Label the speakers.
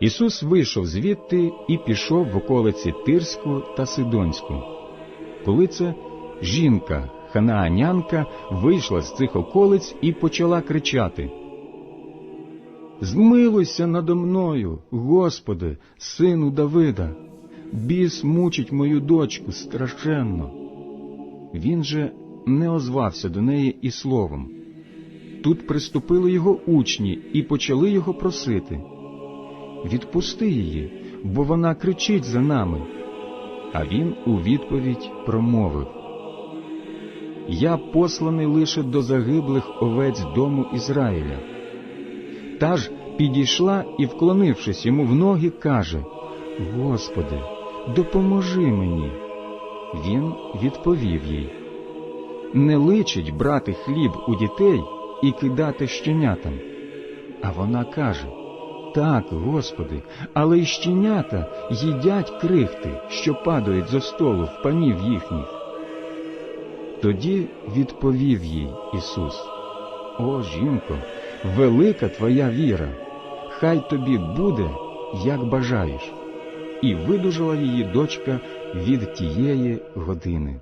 Speaker 1: Ісус вийшов звідти і пішов в околиці Тирську та Сидонську. Коли це жінка, ханаанянка, вийшла з цих околиць і почала кричати. Змилуйся надо мною, Господи, сину Давида, біс мучить мою дочку страшенно. Він же не озвався до неї і словом. Тут приступили його учні і почали його просити. Відпусти її, бо вона кричить за нами. А він у відповідь промовив Я посланий лише до загиблих овець дому Ізраїля. Та ж підійшла і, вклонившись йому в ноги, каже Господи, допоможи мені. Він відповів їй Не личить брати хліб у дітей і кидати щенятам. А вона каже Так, Господи, але й щенята їдять крихти, що падають зо столу в панів їхніх. Тоді відповів їй Ісус О, жінко, велика твоя віра, хай тобі буде, як бажаєш. І видужала її дочка від тієї години.